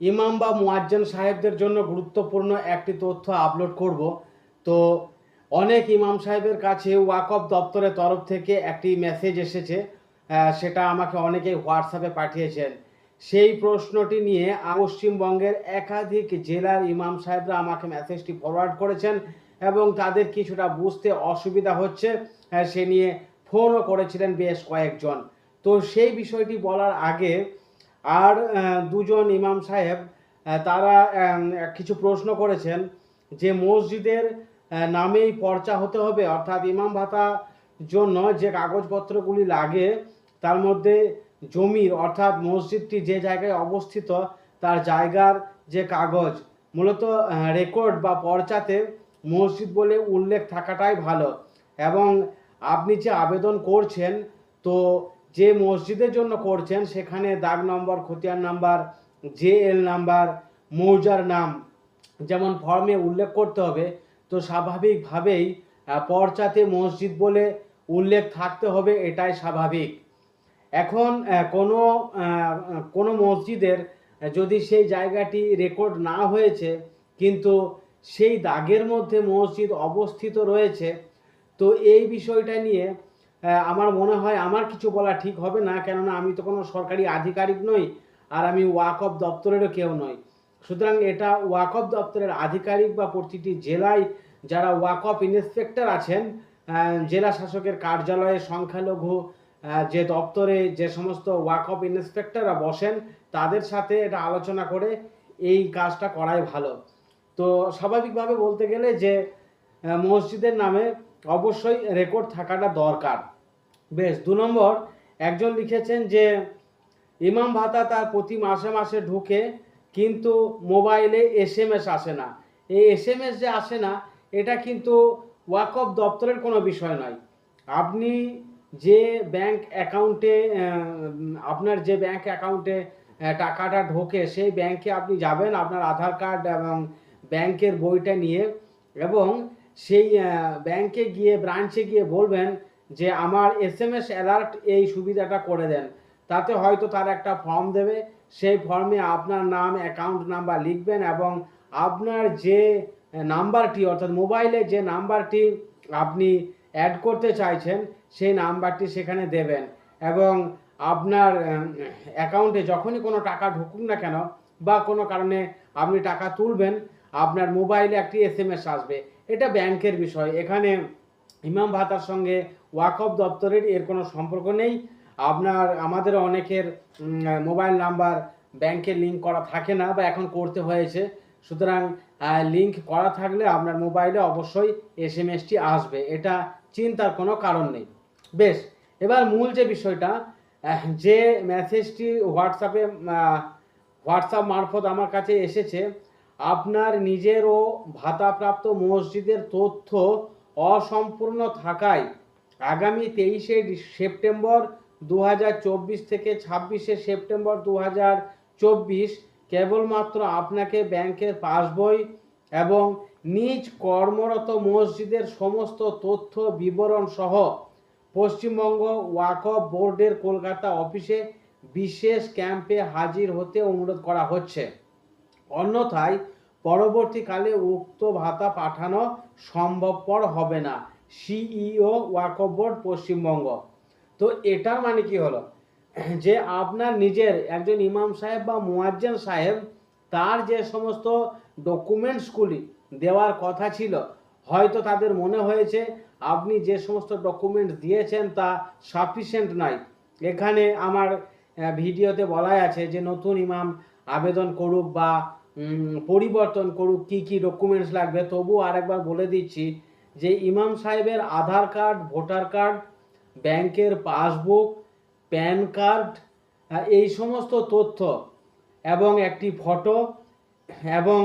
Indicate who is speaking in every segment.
Speaker 1: ইমাম বা মুয়াজ্জেন সাহেবদের জন্য গুরুত্বপূর্ণ একটি তথ্য আপলোড করব। তো অনেক ইমাম সাহেবের কাছে ওয়াকফ দপ্তরের তরফ থেকে একটি মেসেজ এসেছে সেটা আমাকে অনেকে হোয়াটসঅ্যাপে পাঠিয়েছেন। সেই প্রশ্নটি নিয়ে পশ্চিমবঙ্গের একাধিক জেলার ইমাম সাহেবরা আমাকে মেসেজটি ফরওয়ার্ড করেছেন এবং তাদের কিছুটা বুঝতে অসুবিধা হচ্ছে সে নিয়ে ফোনও করেছিলেন বেশ কয়েকজন। তো সেই বিষয়টি বলার আগে আর দুজন ইমাম সাহেব তারা কিছু প্রশ্ন করেছেন যে মসজিদের নামেই পর্চা হতে হবে, অর্থাৎ ইমাম ভাতা জন্য যে কাগজপত্রগুলি লাগে, তার মধ্যে জমির, অর্থাৎ মসজিদটি যে জায়গায় অবস্থিত, তার জায়গার যে কাগজ, মূলত রেকর্ড বা পর্চাতে মসজিদ বলে উল্লেখ থাকাটাই ভালো। এবং আপনি যে আবেদন করছেন, তো যে মসজিদের জন্য করছেন, সেখানে দাগ নম্বর, খতিয়ান নাম্বার জে এল নাম্বার, মৌজার নাম, যেমন ফর্মে উল্লেখ করতে হবে, তো স্বাভাবিকভাবেই পর্চাতে মসজিদ বলে উল্লেখ থাকতে হবে, এটাই স্বাভাবিক। এখন কোনো কোনো মসজিদের, যদি সেই জায়গাটি রেকর্ড না হয়েছে, কিন্তু সেই দাগের মধ্যে মসজিদ অবস্থিত রয়েছে, তো এই বিষয়টা নিয়ে আমার মনে হয় আমার কিছু বলা ঠিক হবে না, কেননা আমি তো কোনো সরকারি আধিকারিক নই, আর আমি ওয়াকফ দপ্তরেরও কেউ নই। সুতরাং এটা ওয়াকফ দপ্তরের আধিকারিক বা প্রতিটি জেলায় যারা ওয়াকফ ইন্সপেক্টর আছেন জেলা শাসকের কার্যালয়ে সংখ্যালঘু যে দপ্তরে যে সমস্ত ওয়াকফ ইন্সপেক্টররা বসেন, তাদের সাথে এটা আলোচনা করে এই কাজটা করাই ভালো। তো স্বাভাবিকভাবে বলতে গেলে যে মসজিদের নামে অবশ্যই রেকর্ড থাকাটা দরকার। বেশ, দু নম্বর, একজন লিখেছেন যে, ইমাম ভাতা তার প্রতি মাসে মাসে ঢুকে, কিন্তু মোবাইলে এস এম এস আসে না। এই এস এম এস যে আসে না, এটা কিন্তু ওয়াকফ দপ্তরের কোনো বিষয় নয়। আপনি যে ব্যাংক অ্যাকাউন্টে আপনার যে ব্যাংক অ্যাকাউন্টে টাকাটা ঢোকে, সেই ব্যাংকে আপনি যাবেন আপনার আধার কার্ড এবং ব্যাংকের বইটা নিয়ে এবং সেই ব্যাংকে গিয়ে, ব্রাঞ্চে গিয়ে বলবেন যে আমার এস এম এস অ্যালার্ট এই সুবিধাটা করে দেন। তাতে হয়তো তার একটা ফর্ম দেবে। সেই ফর্মে আপনার নাম অ্যাকাউন্ট নাম্বার লিখবেন এবং আপনার যে নাম্বারটি অর্থাৎ মোবাইলে যে নাম্বারটি আপনি অ্যাড করতে চাইছেন, সেই নাম্বারটি সেখানে দেবেন। এবং আপনার অ্যাকাউন্টে যখনই কোনো টাকা ঢুকুক না কেন বা কোনো কারণে আপনি টাকা তুলবেন, আপনার মোবাইলে একটি এস আসবে। এটা ব্যাংকের বিষয়। এখানে ইমাম ভাতার সঙ্গে ওয়াকফ দপ্তরের এর কোনো সম্পর্ক নেই। আপনার, আমাদের অনেকের মোবাইল নাম্বার, ব্যাংকে লিঙ্ক করা থাকে না বা এখন করতে হয়েছে। সুতরাং লিঙ্ক করা থাকলে আপনার মোবাইলে অবশ্যই এস এম এসটি আসবে। এটা চিন্তার কোনো কারণ নেই। বেশ, এবার মূল যে বিষয়টা যে মেসেজটি হোয়াটসঅ্যাপে হোয়াটসঅ্যাপ মারফত আমার কাছে এসেছে, আপনার নিজেরও ভাতাপ্রাপ্ত মসজিদের তথ্য অসম্পূর্ণ থাকায় আগামী তেইশে সেপ্টেম্বর দু হাজার চব্বিশ থেকে ছাব্বিশে সেপ্টেম্বর দু কেবলমাত্র আপনাকে ব্যাংকের পাসবই এবং নিজ কর্মরত মসজিদের সমস্ত তথ্য, বিবরণ সহ পশ্চিমবঙ্গ ওয়াকফ বোর্ডের কলকাতা অফিসে বিশেষ ক্যাম্পে হাজির হতে অনুরোধ করা হচ্ছে। অন্যথায় পরবর্তীকালে উক্ত ভাতা পাঠানো সম্ভবপর হবে না। CEO Waqf board Paschimbanga. তো এটার মানে কি হলো? যে আপনার নিজের একজন ইমাম সাহেব বা মুয়াজ্জেন সাহেব, তার যে সমস্ত ডকুমেন্টসগুলি দেওয়ার কথা ছিল, হয়তো তাদের মনে হয়েছে, আপনি যে সমস্ত ডকুমেন্টস দিয়েছেন তা সাফিসিয়েন্ট নয়। এখানে আমার ভিডিওতে বলাই আছে যে নতুন ইমাম আবেদন করুক বা পরিবর্তন করুক, কি কি ডকুমেন্টস লাগবে। তবু আরেকবার বলে দিচ্ছি যে ইমাম সাহেবের আধার কার্ড, ভোটার কার্ড, ব্যাংকের পাসবুক, প্যান কার্ড এই সমস্ত তথ্য এবং একটি ফটো এবং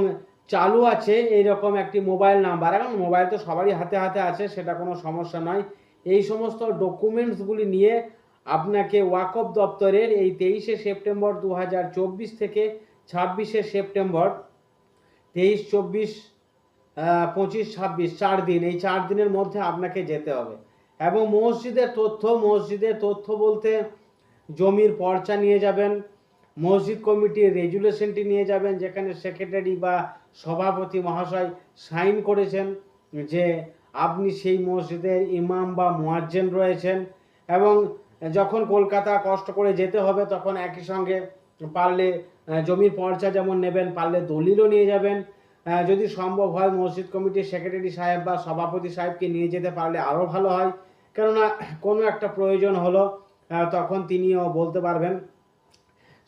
Speaker 1: চালু আছে এই রকম একটি মোবাইল নাম্বার। এখন মোবাইল তো সবারই হাতে হাতে আছে, সেটা কোনো সমস্যা নয়। এই সমস্ত ডকুমেন্টসগুলি নিয়ে আপনাকে ওয়াকফ দপ্তরের এই তেইশে সেপ্টেম্বর দু হাজার চব্বিশ থেকে ছাব্বিশে সেপ্টেম্বর, তেইশ চব্বিশ পঁচিশ, ছাব্বিশ, চার দিন। এই চার দিনের মধ্যে আপনাকে যেতে হবে। এবং মসজিদের তথ্য মসজিদের তথ্য বলতে জমির পর্চা নিয়ে যাবেন, মসজিদ কমিটির রেজুলেশনটি নিয়ে যাবেন, যেখানে সেক্রেটারি বা সভাপতি মহাশয় সাইন করেছেন যে আপনি সেই মসজিদের ইমাম বা মুয়াজ্জেন রয়েছেন এবং যখন কলকাতা কষ্ট করে যেতে হবে, তখন একই সঙ্গে পারলে জমির পর্চা যেমন নেবেন, পারলে দলিলও নিয়ে যাবেন। যদি সম্ভব হয় মসজিদ কমিটির সেক্রেটারি সাহেব বা সভাপতি সাহেবকে নিয়ে যেতে পারলে আরও ভালো হয়। কেননা, কোনো একটা প্রয়োজন হলো তখন তিনিও বলতে পারবেন।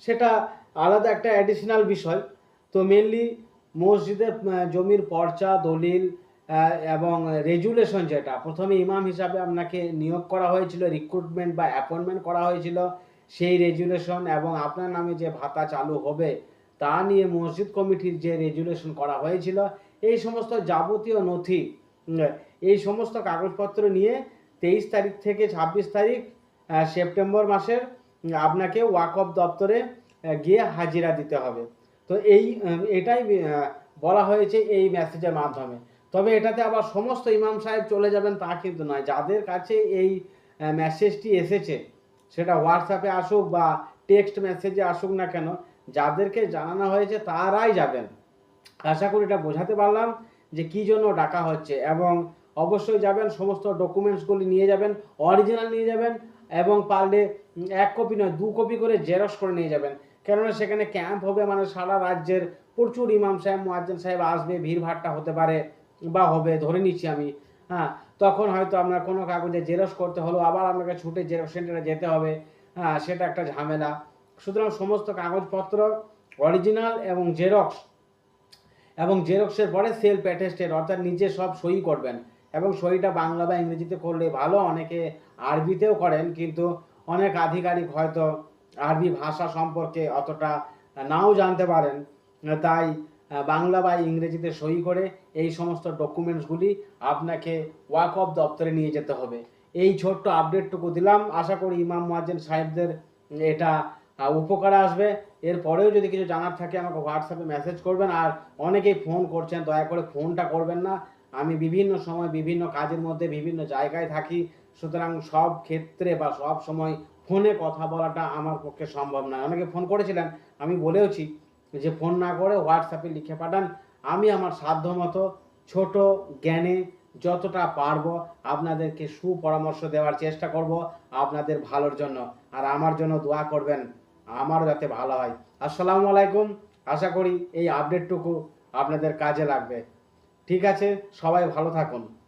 Speaker 1: সেটা আলাদা একটা অ্যাডিশনাল বিষয়। তো মেনলি মসজিদের জমির পর্চা, দলিল এবং রেজুলেশন যেটা, প্রথমে ইমাম হিসাবে আপনাকে নিয়োগ করা হয়েছিল রিক্রুটমেন্ট বা অ্যাপয়েন্টমেন্ট করা হয়েছিল। সেই রেজুলেশন এবং আপনার নামে যে ভাতা চালু হবে তা নিয়ে মসজিদ কমিটির যে রেজুলেশন করা হয়েছিল, এই সমস্ত যাবতীয় নথি এই সমস্ত কাগজপত্র নিয়ে তেইশ তারিখ থেকে ছাব্বিশ তারিখ সেপ্টেম্বর মাসের আপনাকে ওয়াকফ দপ্তরে গিয়ে হাজিরা দিতে হবে। তো এই এটাই বলা হয়েছে এই মেসেজের মাধ্যমে। তবে এটাতে আবার সমস্ত ইমাম সাহেব চলে যাবেন তা কিন্তু নয়। যাদের কাছে এই মেসেজটি এসেছে, সেটা হোয়াটসঅ্যাপে আসুক বা টেক্সট মেসেজে আসুক না কেন যাদেরকে জানানো হয়েছে তারাই যাবেন। আশা করি এটা বোঝাতে পারলাম যে কী জন্য ডাকা হচ্ছে এবং অবশ্যই যাবেন, সমস্ত ডকুমেন্টসগুলি নিয়ে যাবেন অরিজিনাল নিয়ে যাবেন এবং পারলে এক কপি নয়, দু কপি করে জেরক্স করে নিয়ে যাবেন। কেননা সেখানে ক্যাম্প হবে মানে সারা রাজ্যের প্রচুর ইমাম সাহেব, মুয়াজ্জেন সাহেব আসবে ভিড়ভাট্টা হতে পারে বা হবে, ধরে নিচ্ছি আমি। হ্যাঁ তখন হয়তো আপনার কোনো কাগজে জেরক্স করতে হলো, আবার আপনাকে ছুটে জেরক্স সেন্টারে যেতে হবে। হ্যাঁ সেটা একটা ঝামেলা। সুতরাং সমস্ত কাগজপত্র অরিজিনাল এবং জেরক্স এবং জেরক্সের পরে সেলফ অ্যাটেস্টেড অর্থাৎ নিজে সব সই করবেন। এবং সইটা বাংলা বা ইংরেজিতে করলে ভালো, অনেকে আরবিতেও করেন, কিন্তু অনেক আধিকারিক হয়তো আরবি ভাষা সম্পর্কে অতটা নাও জানতে পারেন। তাই বাংলা বা ইংরেজিতে সই করে এই সমস্ত ডকুমেন্টসগুলি আপনাকে ওয়াকফ দপ্তরে নিয়ে যেতে হবে। এই ছোট্ট আপডেটটুকু দিলাম। আশা করি ইমাম মুয়াজ্জেন সাহেবদের এটা উপকারে আসবে। এরপরেও যদি কিছু জানার থাকে, আমাকে হোয়াটসঅ্যাপে মেসেজ করবেন। আর অনেকেই ফোন করছেন, দয়া করে ফোনটা করবেন না। আমি বিভিন্ন সময় বিভিন্ন কাজের মধ্যে বিভিন্ন জায়গায় থাকি। সুতরাং সব ক্ষেত্রে বা সব সময় ফোনে কথা বলাটা আমার পক্ষে সম্ভব নয়। অনেকে ফোন করেছিলেন, আমি বলেওছি যে ফোন না করে হোয়াটসঅ্যাপে লিখে পাঠান। আমি আমার সাধ্য মতো ছোট জ্ঞানে যতটা পারব আপনাদেরকে সুপরামর্শ দেওয়ার চেষ্টা করব আপনাদের ভালোর জন্য। আর আমার জন্য দোয়া করবেন আমারও যাতে ভালো হয়। আসসালামু আলাইকুম। আশা করি এই আপডেটটুকু আপনাদের কাজে লাগবে। ঠিক আছে? সবাই ভালো থাকুন।